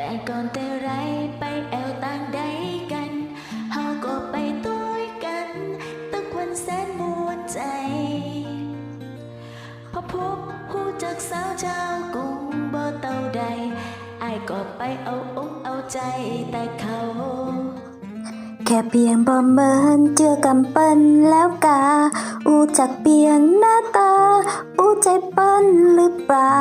แต่ก่อนแต่ไรไปแอวต่างใดกันเฮาก็ไปต้วยกันตึกวันแสนมวนใจ พอพบผู้จักสาวเจ้ากรุงบ่เต่าใดไอก็ไปเอาอกเอาใจแต่เขาแค่เพียงบ่เมินเจือกำปั้นแล้วกา อูจักเปลี่ยนหน้าตา อูใจปั้นหรือเปล่า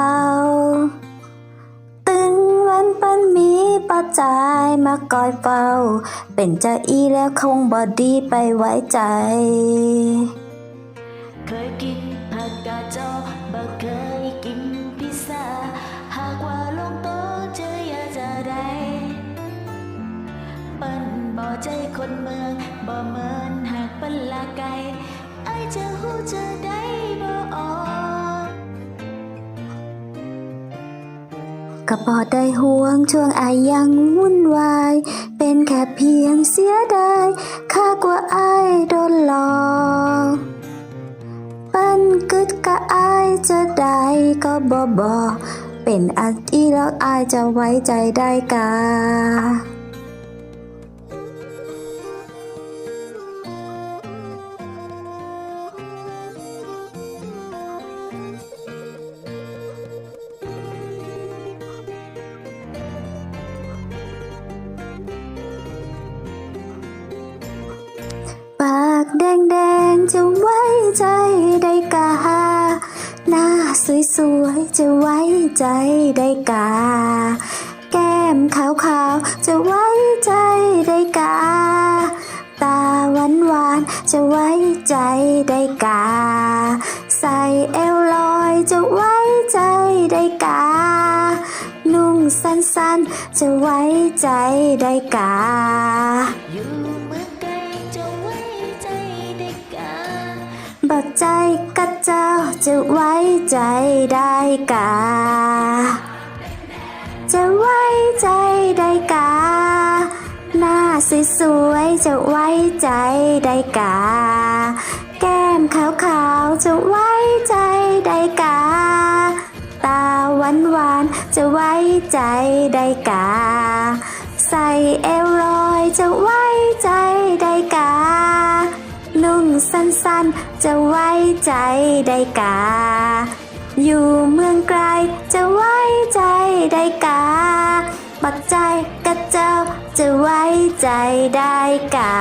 ปั้นมีป้าจายมากอยเฝ้า เป็นเจ้าอีแล้วคงบ่ดีไปไว้ใจ เคยกินผักกาดจอบ่เคยกินพิซซ่า หากว่าลงโต๊ะเจออยากจะได้เปิ้นบ่ใจคนเมืองบ่เหมือนหากเปิ้นลาไกลไอจะหูจะได้บ่ออก ก็บอได้ห่วงช่วงอายยังวุ่นวาย เป็นแค่เพียงเสียดายข้ากว่าอายโดนหลอกปั้นกึดกะอายจะได้ก็บอบอเป็นอันที่แล้วอายจะไว้ใจได้กา ปากแดงแดงจะไว้ใจได้กา หน้าสวยสวยๆจะไว้ใจได้กา แก้มขาวขาวๆจะไว้ใจได้กา ตาหวานหวานจะไว้ใจได้กา ใส่เอวลอยจะไว้ใจได้กา นุ่งสั้นๆจะไว้ใจได้กา ใจกับเจ้าจะไว้ใจได้กา จะไว้ใจได้กา หน้าสวยๆจะไว้ใจได้กา แก้มขาวๆจะไว้ใจได้กา ตาหวานๆจะไว้ใจได้กา ใส่เอวลอยจะไว้ใจได้กา จะไว้ใจได้กา อยู่เมืองไกลจะไว้ใจได้กา ปักใจกับเจ้าจะไว้ใจได้กา